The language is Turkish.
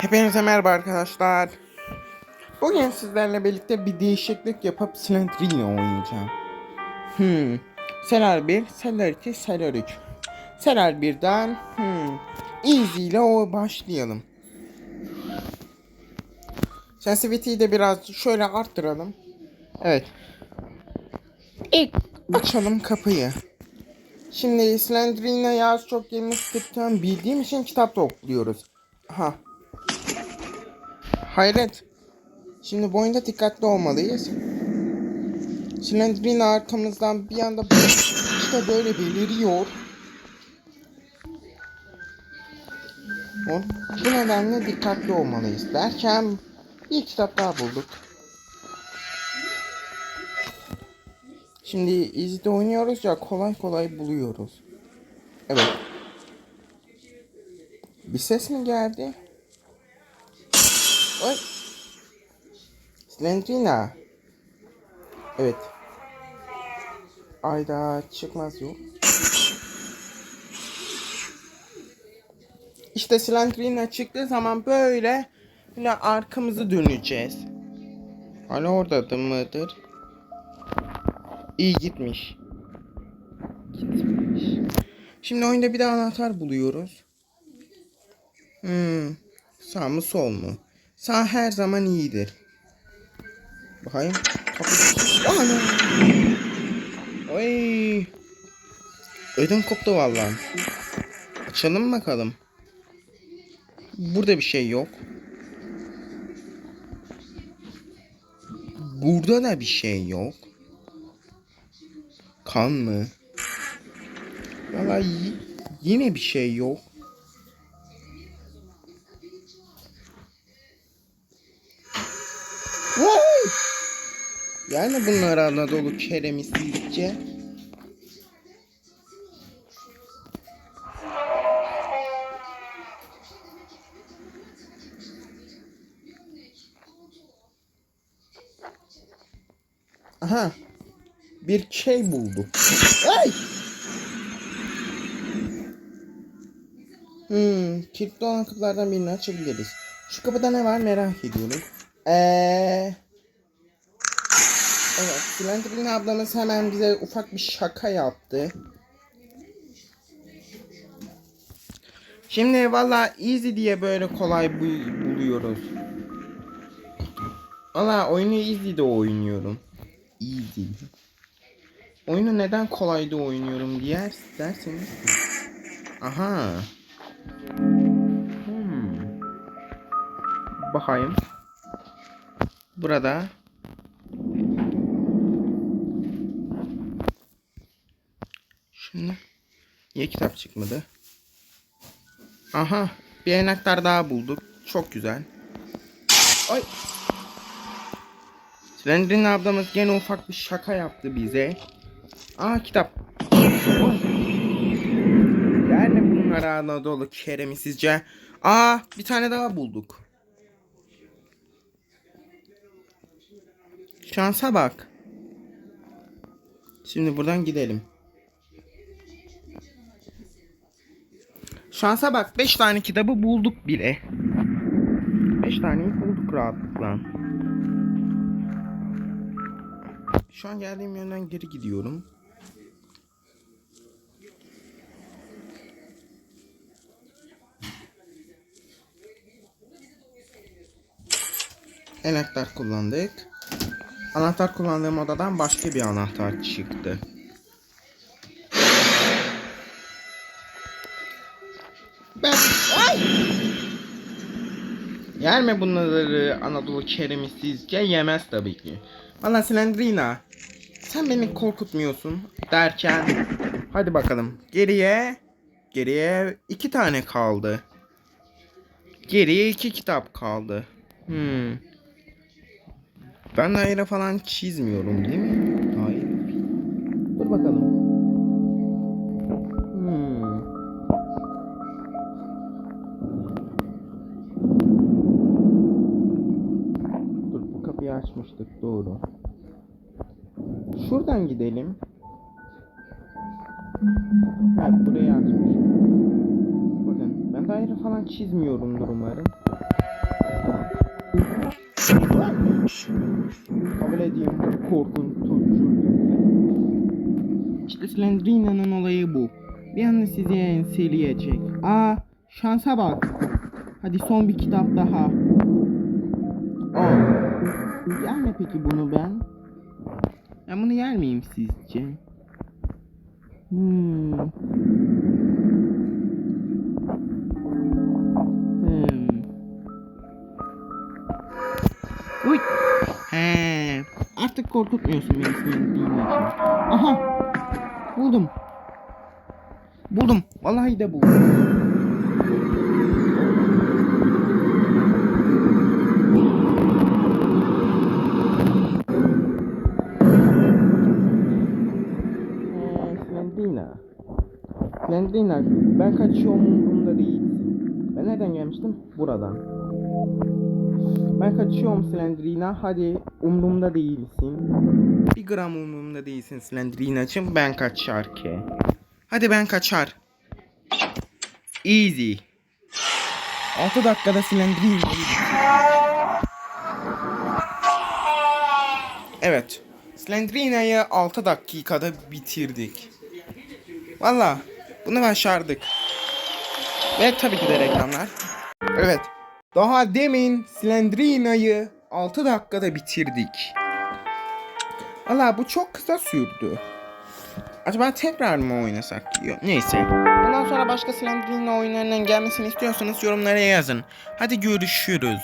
Hepinize merhaba arkadaşlar. Bugün sizlerle birlikte bir değişiklik yapıp Slendrine oynayacağım. Hmm. Selar 1, Selar 2, Selar 3. Selar 1'den hmm. Easy ile o başlayalım. Sensitivity'yi de biraz şöyle arttıralım. Evet. İlk açalım kapıyı. Şimdi Slendrine'e az çok yemek sıktıktan bildiğim için kitap topluyoruz. Aha. Hayret. Şimdi bu oyunda dikkatli olmalıyız. Slendrine arkamızdan bir anda işte böyle beliriyor. Bu nedenle dikkatli olmalıyız. Derken bir kitap daha bulduk. Şimdi izde oynuyoruz ya kolay kolay buluyoruz. Evet. Bir ses mi geldi? Oy. Slendrina. Evet. Ayda çıkmaz yok. İşte Slendrina çıktığı zaman böyle böyle arkamızı döneceğiz. Hala orada mıdır? İyi gitmiş. Gitmiş. Şimdi oyunda bir de anahtar buluyoruz. Hmm. Sağ mı sol mu? Sağ her zaman iyidir. Bakayım. Kapı... Ana! Oy! Ödüm koptu vallahi. Açalım bakalım. Burada bir şey yok. Burada da bir şey yok. Kan mı? Vallahi y- yine bir şey yok. Vay! Yani bunlar Anadolu keremi sizce? Aha. Bir şey bulduk. Ay! Hmm, kilitli olan kapılardan birini açabiliriz. Şu kapıda ne var merak ediyorum. Eee... Evet, Silentrin ablamız hemen bize ufak bir şaka yaptı. Şimdi valla easy diye böyle kolay bu- buluyoruz. Valla oyunu easy'de oynuyorum. Easy. Oyunu neden kolayda oynuyorum diye derseniz. Aha. Hmm. Bakayım. Burada Şimdi niye kitap çıkmadı? Aha, bir enaktar daha bulduk. Çok güzel. Ay. Slendrin ablamız gene ufak bir şaka yaptı bize. Aa kitap. Oy. Yani bunlar Anadolu keremi sizce? Aa bir tane daha bulduk. Şansa bak. Şimdi buradan gidelim. Şansa bak 5 tane kitabı bulduk bile. 5 taneyi bulduk rahatlıkla. Şu an geldiğim yönden geri gidiyorum. Anahtar kullandık. Anahtar kullandığım odadan başka bir anahtar çıktı. Ben... Ay! Yer mi bunları Anadolu keremi sizce? Yemez tabii ki. Valla Slendrina. Sen beni korkutmuyorsun derken. Hadi bakalım. Geriye. Geriye iki tane kaldı. Geriye iki kitap kaldı. Hmm. Ben daire falan çizmiyorum değil mi? Hayır. Dur bakalım. Hmm. Dur bu kapıyı açmıştık doğru. Şuradan gidelim. Evet burayı açmış. Bakın. Ben daire falan çizmiyorumdur umarım. Kabul edeyim korkutucu. İşte Slendrina'nın olayı bu. Bir anda sizi enseleyecek. Aa şansa bak. Hadi son bir kitap daha. Aa, yer mi peki bunu ben? Ben bunu yer miyim sizce? Hmm. Uy. He. Artık korkutmuyorsun beni senin için. Aha. Buldum. Buldum. Vallahi de buldum. Slendrina. Slendrina ben kaçıyorum umurumda değilsin. Ben nereden gelmiştim? Buradan. Ben kaçıyorum Slendrina. Hadi umurumda değilsin. Bir gram umurumda değilsin Slendrina'cığım. Ben kaçar ki. Hadi ben kaçar. Easy. 6 dakikada Slendrina'yı Evet. Slendrina'yı 6 dakikada bitirdik. Valla bunu başardık. Ve tabii ki de reklamlar. Evet. Daha demin Slendrina'yı 6 dakikada bitirdik. Valla bu çok kısa sürdü. Acaba tekrar mı oynasak? Yok, neyse. Bundan sonra başka Slendrina oyunlarının gelmesini istiyorsanız yorumlara yazın. Hadi görüşürüz.